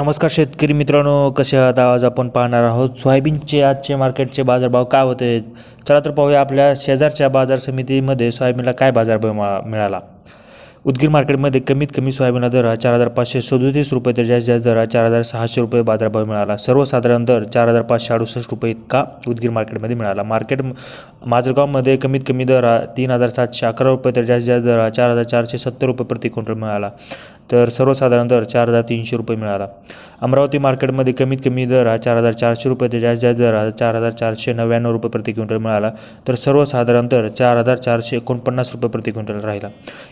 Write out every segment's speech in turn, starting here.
नमस्कार शेतकरी मित्रांनो कसे आहात? आज आपण पाहणार आहोत सोयाबीनचे आजचे मार्केटचे बाजारभाव काय होते? चला तर पाहूया आपल्या शेजारच्या बाजार समितीमध्ये सोयाबीनला काय बाजारभाव मिळाला. उदगीर मार्केटमध्ये कमीत कमी सोयाबीनला दर हा चार हजार पाचशे सदोतीस रुपये तर जास्तीत जास्त दर हा चार हजार सहाशे रुपये बाजारभाव मिळाला. सर्वसाधारण दर चार हजार पाचशे अडुसष्ट रुपये इतका उदगीर मार्केटमध्ये मिळाला. मार्केट माजलगावमध्ये कमीत कमी दर हा तीन हजार सातशे अकरा रुपये तर जास्तीत जास्त दर हा चार हजार चारशे सत्तर रुपये प्रति क्विंटल मिळाला. तर सर्वसाधारण दर चार हजार तीनशे रुपये मिळाला. अमरावती मार्केटमध्ये कमीत कमी दर हा चार हजार चारशे रुपये तर जास्तीत जास्त दर हा चार हजार चारशे नव्याण्णव रुपये प्रति क्विंटल मिळाला. तर सर्वसाधारण दर चार हजार चारशे एकोणपन्नास रुपये प्रति क्विंटल राहिला.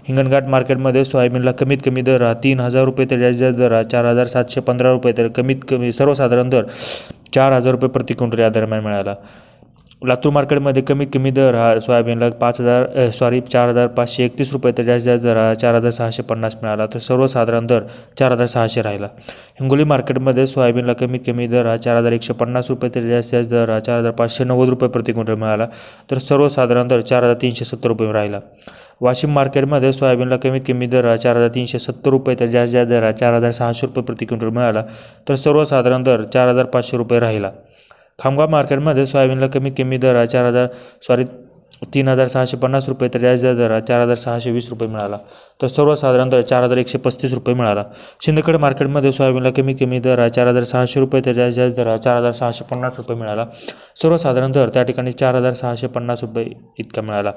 हिंगणघाट मार्केटमध्ये सोयाबीनला कमीत कमी दर हा तीन हजार रुपये तर जास्तीत जास्त दर हा चार हजार सातशे पंधरा रुपये तर कमीत कमी सर्वसाधारण दर चार हजार रुपये प्रति क्विंटल या दरम्यान मिळाला. लातूर मार्केटमध्ये कमीत कमी दर हा सोयाबीनला पाच हजार सॉरी चार हजार पाचशे एकतीस रुपये तर जास्तीत जास्त दर हा चार हजार सहाशे पन्नास मिळाला. तर सर्वसाधारण दर चार हजार सहाशे राहिला. हिंगोली मार्केटमध्ये सोयाबीनला कमीत कमी दर हा चार हजार एकशे पन्नास रुपये तर जास्तीत जास्त दर हा चार हजार पाचशे नव्वद रुपये प्रति क्विंटल मिळाला. तर सर्वसाधारण दर चार हजार तीनशे सत्तर रुपये राहिला. वाशिम मार्केटमध्ये सोयाबीनला कमीत कमी दर हा चार हजार तीनशे सत्तर रुपये तर जास्तीत जास्त दर हा चार हजार सहाशे रुपये प्रति क्विंटल मिळाला. तर सर्वसाधारण दर चार हजार पाचशे रुपये राहिला. खामगाव मार्केटमध्ये सोयाबीनला कमीत कमी दर चार हजार सॉरी तीन हजार सहाशे पन्नास रुपये तर जास्त दर चार हजार सहाशे वीस रुपये मिळाला. तर सर्वसाधारण दर चार हजार एकशे पस्तीस रुपये मिळाला. शिंदखेड मार्केटमध्ये सोयाबीनला कमीत कमी दर चार हजार सहाशे रुपये तर जास्त जास्त दर चार हजार सहाशे पन्नास रुपये मिळाला. सर्वसाधारण दर त्या ठिकाणी चार हजार सहाशे पन्नास रुपये इतका मिळाला.